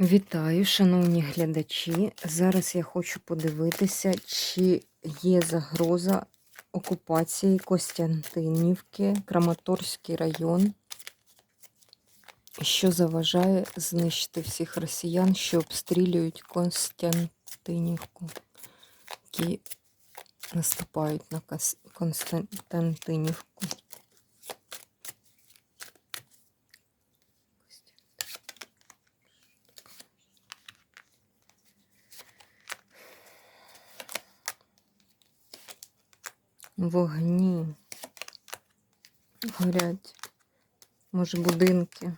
Вітаю, шановні глядачі. Зараз я хочу подивитися, чи є загроза окупації Костянтинівки, Краматорський район, що заважає знищити всіх росіян, що обстрілюють Костянтинівку, які наступають на Константинівку. Вогні. Горять. Може, будинки.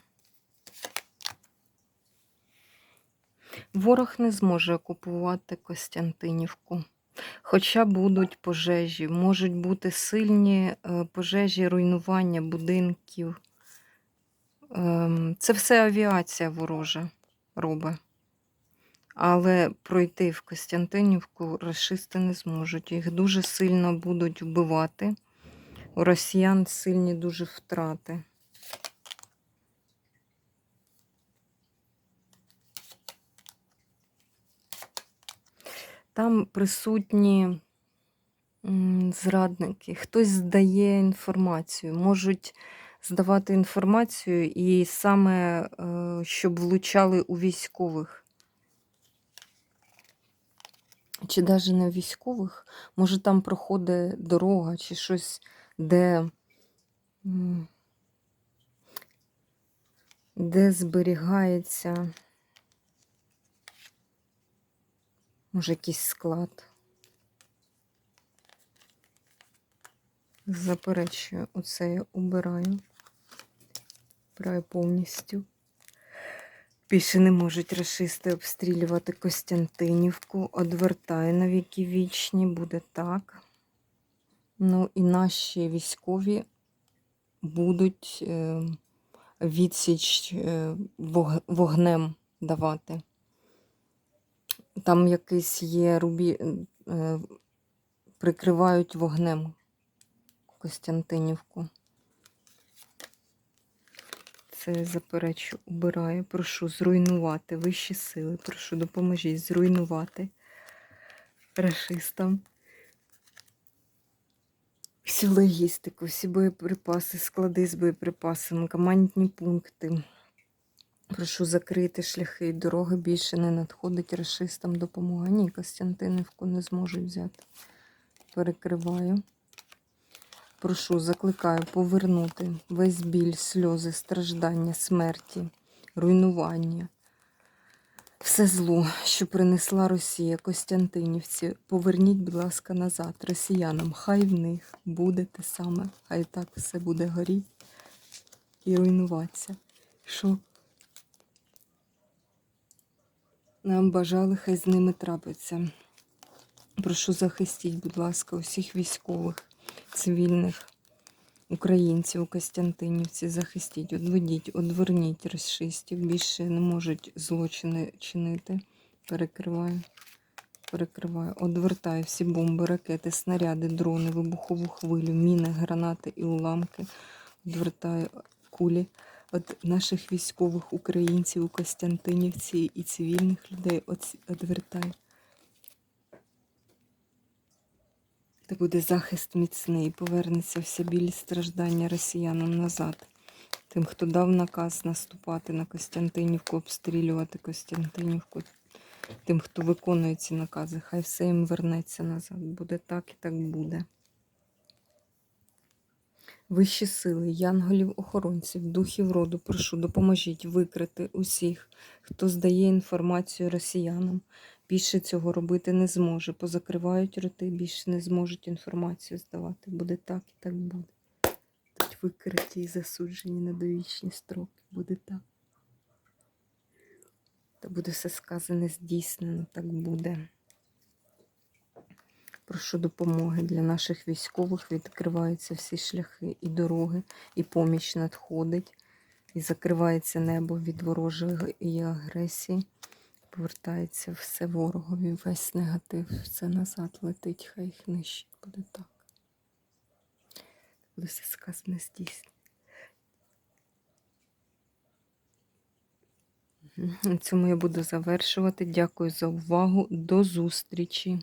Ворог не зможе окупувати Костянтинівку. Хоча будуть пожежі, можуть бути сильні е, пожежі, руйнування будинків. Ем, Це все авіація ворожа робить. Але пройти в Костянтинівку расисти не зможуть. Їх дуже сильно будуть вбивати. У росіян сильні дуже втрати. Там присутні зрадники. Хтось здає інформацію, можуть здавати інформацію і саме е, щоб влучали у військових. Чи навіть не військових, може там проходить дорога чи щось, де, де зберігається, може, якийсь склад. Заперечую, оце я убираю. Убираю повністю. Більше не можуть рашисти обстрілювати Костянтинівку. Одвертаю на віки вічні, буде так. Ну і наші військові будуть е, відсіч е, вогнем давати. Там якийсь є рубі, е, прикривають вогнем Костянтинівку. Це заперечу, убираю. Прошу зруйнувати вищі сили. Прошу, допоможіть зруйнувати рашистам. Всю логістику, всі боєприпаси, склади з боєприпасами, командні пункти. Прошу закрити шляхи і дороги. Більше не надходить рашистам допомога. Ні, Костянтинівку не зможуть взяти. Перекриваю. Прошу, закликаю повернути весь біль, сльози, страждання, смерті, руйнування. Все зло, що принесла Росія Костянтинівці, поверніть, будь ласка, назад росіянам. Хай в них буде те саме, хай так все буде горіти і руйнуватися. Що нам бажали, хай з ними трапиться. Прошу захистіть, будь ласка, усіх військових, цивільних українців у Костянтинівці. Захистіть, одведіть, одверніть расистів. Більше не можуть злочини чинити. Перекриваю, перекриваю, одвертаю всі бомби, ракети, снаряди, дрони, вибухову хвилю, міни, гранати і уламки. Одвертаю кулі від наших військових українців у Костянтинівці і цивільних людей. Одвертаю. Та буде захист міцний, повернеться вся біль страждання росіянам назад. Тим, хто дав наказ наступати на Костянтинівку, обстрілювати Костянтинівку, тим, хто виконує ці накази, хай все їм вернеться назад. Буде так і так буде. Вищі сили, янголів-охоронців, духів роду, прошу, допоможіть викрити усіх, хто здає інформацію росіянам. Більше цього робити не зможе. Позакривають роти, більше не зможуть інформацію здавати. Буде так і так буде. Будуть викриті і засуджені на довічні строки. Буде так. Та буде все сказане здійснено, так буде. Прошу допомоги для наших військових. Відкриваються всі шляхи і дороги, і поміч надходить, і закривається небо від ворожої агресії. Повертається все ворогові, весь негатив, все назад летить, хай їх нищить. Буде так. Буде все сказане здійснено. На цьому я буду завершувати. Дякую за увагу. До зустрічі!